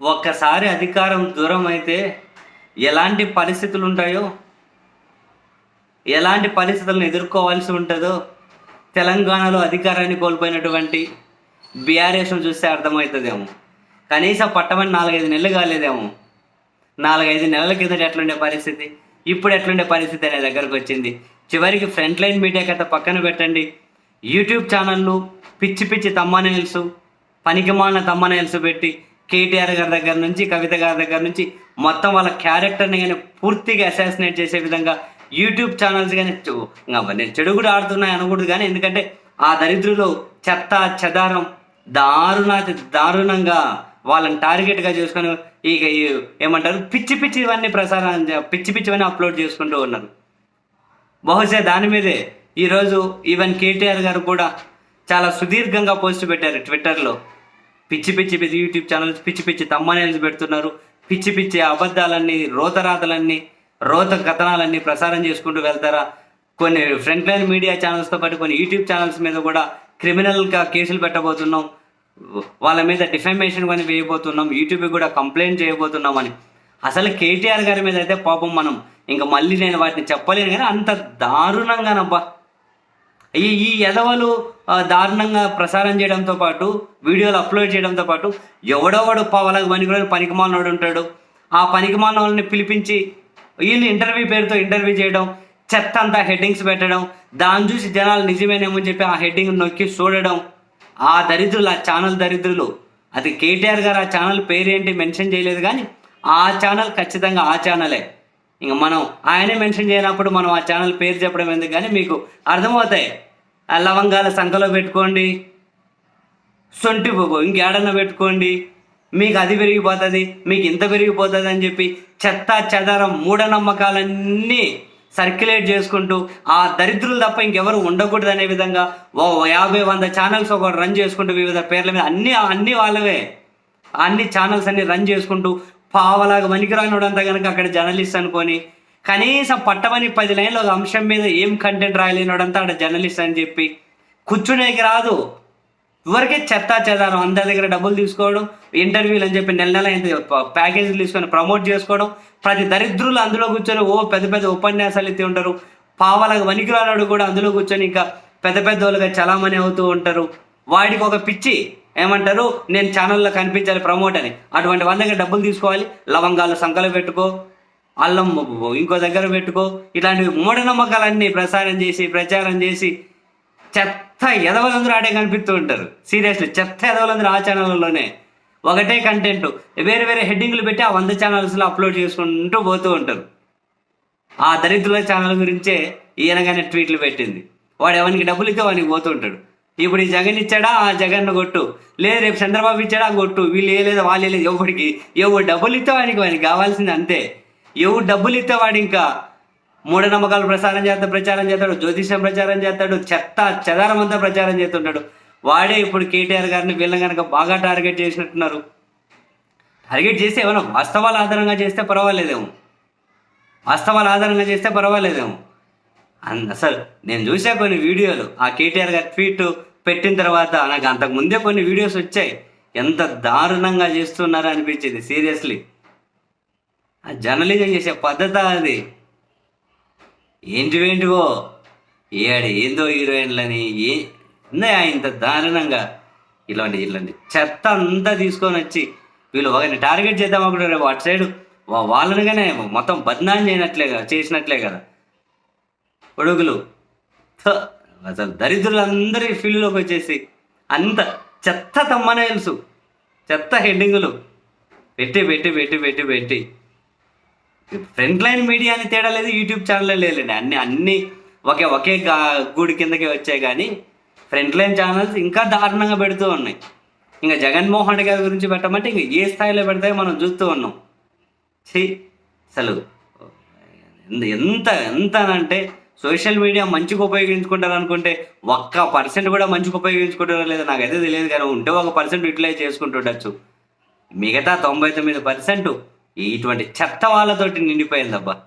ఒక్కసారి అధికారం దూరం అయితే ఎలాంటి పరిస్థితులు ఉంటాయో ఎలాంటి పరిస్థితులను ఎదుర్కోవాల్సి ఉంటుందో తెలంగాణలో అధికారాన్ని కోల్పోయినటువంటి బీఆర్ఎస్ను చూస్తే అర్థమవుతుందేమో. కనీసం పట్టమని నాలుగైదు నెలలు కాలేదేమో. నాలుగైదు నెలల కిందట ఎట్లుండే పరిస్థితి? ఇప్పుడు ఎట్లుండే పరిస్థితి అనే దగ్గరకు వచ్చింది. చివరికి ఫ్రంట్ లైన్ మీడియా కథ పక్కన పెట్టండి. యూట్యూబ్ ఛానళ్ళు పిచ్చి పిచ్చి తమ్మనేల్స్ పనికిమాలిన తమ్మనేల్స్ పెట్టి కేటీఆర్ గారి దగ్గర నుంచి కవిత గారి దగ్గర నుంచి మొత్తం వాళ్ళ క్యారెక్టర్ని కానీ పూర్తిగా అసాసినేట్ చేసే విధంగా యూట్యూబ్ ఛానల్స్ కానీ చు- నేను చెడు కూడా ఆడుతున్నాయి అనకూడదు కానీ ఎందుకంటే ఆ దరిద్రులు చెత్త చెదారం దారుణాతి దారుణంగా వాళ్ళని టార్గెట్గా చేసుకొని ఇక ఏమంటారు పిచ్చి పిచ్చి ఇవన్నీ ప్రసారం పిచ్చి పిచ్చివన్నీ అప్లోడ్ చేసుకుంటూ ఉన్నారు. బహుశా దాని మీదే ఈరోజు ఈవెన్ కేటీఆర్ గారు కూడా చాలా సుదీర్ఘంగా పోస్ట్ పెట్టారు ట్విట్టర్లో పిచ్చి పిచ్చి పిచ్చి యూట్యూబ్ ఛానల్స్ పిచ్చి పిచ్చి తమ్మనేల్స్ పెడుతున్నారు. పిచ్చి పిచ్చి అబద్ధాలన్నీ రోతరాతలన్నీ రోత కథనాలన్నీ ప్రసారం చేసుకుంటూ వెళ్తారా? కొన్ని ఫ్రంట్ లైన్ మీడియా ఛానల్స్తో పాటు కొన్ని యూట్యూబ్ ఛానల్స్ మీద కూడా క్రిమినల్గా కేసులు పెట్టబోతున్నాం. వాళ్ళ మీద డిఫమేషన్ కానీ వేయబోతున్నాం. యూట్యూబ్కి కూడా కంప్లైంట్ చేయబోతున్నామని అసలు కేటీఆర్ గారి మీద అయితే పాపం మనం. ఇంకా మళ్ళీ నేను వాటిని చెప్పలేను కానీ అంత దారుణంగానబ్బా. ఈ ఈ ఎదవలు దారుణంగా ప్రసారం చేయడంతో పాటు వీడియోలు అప్లోడ్ చేయడంతో పాటు ఎవడోవాడు పావలకు పనికిరాని పనికిమాలినోడు ఉంటాడు. ఆ పనికిమాలిన వాళ్ళని పిలిపించి వీళ్ళు ఇంటర్వ్యూ పేరుతో ఇంటర్వ్యూ చేయడం చెత్త అంతా హెడ్డింగ్స్ పెట్టడం దాన్ని చూసి జనాలు నిజమేనేమో చెప్పి ఆ హెడ్డింగ్ నొక్కి చూడడం. ఆ దరిద్రులు ఆ ఛానల్ దరిద్రులు అది కేటీఆర్ గారు ఆ ఛానల్ పేరేంటి మెన్షన్ చేయలేదు కానీ ఆ ఛానల్ ఖచ్చితంగా ఆ ఛానలే. ఇంక మనం ఆయనే మెన్షన్ చేయనప్పుడు మనం ఆ ఛానల్ పేరు చెప్పడం ఎందుకు కానీ మీకు అర్థమవుతాయి. లవంగాల సంఖలో పెట్టుకోండి. సొంటి పోగు ఇంకేడన్నా పెట్టుకోండి. మీకు అది పెరిగిపోతుంది మీకు ఇంత పెరిగిపోతుంది అని చెప్పి చెత్త చెదారం మూఢనమ్మకాలన్నీ సర్క్యులేట్ చేసుకుంటూ ఆ దరిద్రులు తప్ప ఇంకెవరు ఉండకూడదు అనే విధంగా ఓ యాభై వంద ఛానల్స్ ఒక రన్ చేసుకుంటూ వివిధ పేర్ల మీద అన్ని అన్ని వాళ్ళవే. అన్ని ఛానల్స్ అన్ని రన్ చేసుకుంటూ పావలాగా పనికిరానివాడంతా కనుక అక్కడ జర్నలిస్ట్ అనుకొని కనీసం పట్టమని పది లైన్లు ఒక అంశం మీద ఏం కంటెంట్ రాయలేనోడంతా అక్కడ జర్నలిస్ట్ అని చెప్పి కూర్చునేకి రాదు. ఎవరికే చెత్త చెదారం. అందరి దగ్గర డబ్బులు తీసుకోవడం ఇంటర్వ్యూలు అని చెప్పి నెల నెల ఇంత ప్యాకేజీలు తీసుకొని ప్రమోట్ చేసుకోవడం ప్రతి దరిద్రులు అందులో కూర్చొని ఓ పెద్ద పెద్ద ఉపన్యాసాలు ఎత్తి ఉంటారు. పావలకు వనికిరాడు కూడా అందులో కూర్చొని ఇంకా పెద్ద పెద్ద వాళ్ళుగా చలామణి అవుతూ ఉంటారు. వాడికి ఒక పిచ్చి ఏమంటారు? నేను ఛానల్లో కనిపించాలి ప్రమోట్ అని. అటువంటి వాళ్ళ దగ్గర డబ్బులు తీసుకోవాలి. లవంగాలు సంకలు పెట్టుకో. అల్లం ఇంకో దగ్గర పెట్టుకో. ఇలాంటి మూఢనమ్మకాలన్నీ ప్రసారం చేసి ప్రచారం చేసి చెత్త ఎదవలందరూ ఆడే కనిపిస్తూ ఉంటారు. సీరియస్లీ చెత్త ఎదవలందరూ ఆ ఛానళ్ళలోనే ఒకటే కంటెంట్ వేరే వేరే హెడ్డింగ్లు పెట్టి ఆ వంద ఛానల్స్లో అప్లోడ్ చేసుకుంటూ పోతూ ఉంటారు. ఆ దరిద్రుల ఛానల్ గురించే ఈయనగానే ట్వీట్లు పెట్టింది. వాడు ఎవరికి డబ్బులు ఇస్తే వానికి పోతూ ఉంటాడు. ఇప్పుడు ఈ జగన్ ఇచ్చాడా? ఆ జగన్ కొట్టు. లేదు రేపు చంద్రబాబు ఇచ్చాడా? కొట్టు. వీళ్ళు వేయలేదు లేదు వాళ్ళు వేయలేదు లేదు ఎవరికి ఎవరు డబ్బులు ఇస్తే వానికి వానికి కావాల్సింది అంతే. ఎవరు డబ్బులు ఇస్తే వాడు ఇంకా మూఢనమ్మకాలు ప్రసారం చేస్తాడు ప్రచారం చేస్తాడు జ్యోతిష్యం ప్రచారం చేస్తాడు చెత్త చెదారం అంతా ప్రచారం చేస్తుంటాడు. వాడే ఇప్పుడు కేటీఆర్ గారిని వీళ్ళని కనుక బాగా టార్గెట్ చేసినట్టున్నారు. టార్గెట్ చేస్తే ఏమైనా వాస్తవాల ఆధారంగా చేస్తే పర్వాలేదేమో. వాస్తవాల ఆధారంగా చేస్తే పర్వాలేదేమో. అన్- అసలు నేను చూసా కొన్ని వీడియోలు ఆ కేటీఆర్ గారి ట్వీట్ పెట్టిన తర్వాత నాకు అంతకు ముందే కొన్ని వీడియోస్ వచ్చాయి. ఎంత దారుణంగా చేస్తున్నారో అనిపించింది సీరియస్లీ. జర్నలిజం చేసే పద్ధతి అది. ఏంటివేంటివో ఏడు ఏందో హీరోయిన్లని ఏ ఉన్నాయా ఇంత దారుణంగా? ఇలాంటి ఇలాంటి చెత్త అంతా తీసుకొని వచ్చి వీళ్ళు ఒకరిని టార్గెట్ చేద్దాం ఒకటి రేపు అటు సైడ్ వాళ్ళనిగానే మొత్తం బద్నాం చేయనట్లే కదా చేసినట్లే కదా. కొడుకులు. అసలు దరిద్రులందరి ఫీల్డ్లోకి వచ్చేసి అంత చెత్త తమ్మనే తెలుసు చెత్త హెడ్డింగులు. పెట్టి పెట్టి పెట్టి పెట్టి పెట్టి ఫ్రంట్ లైన్ మీడియా అని తేడా లేదు యూట్యూబ్ ఛానల్ లేదండి అన్ని అన్ని ఒకే ఒకే గూడి కిందకే వచ్చాయి కానీ ఫ్రంట్ లైన్ ఛానల్స్ ఇంకా దారుణంగా పెడుతూ ఉన్నాయి. ఇంకా జగన్మోహన్ రెడ్డి గారి గురించి పెట్టమంటే ఇంకా ఏ స్థాయిలో పెడతాయో మనం చూస్తూ ఉన్నాం. సి అసలు ఎంత- ఎంత ఎంత అంటే సోషల్ మీడియా మంచిగా ఉపయోగించుకుంటారు అనుకుంటే ఒక్క పర్సెంట్ కూడా మంచిగా ఉపయోగించుకుంటారో లేదో నాకైతే తెలియదు కానీ ఉంటే ఒక పర్సెంట్ యూటిలైజ్ చేసుకుంటుండొచ్చు మిగతా తొంభై తొమ్మిది పర్సెంట్ ఇటువంటి చెత్త వాళ్ళతోటి నిండిపోయిందబ్బా.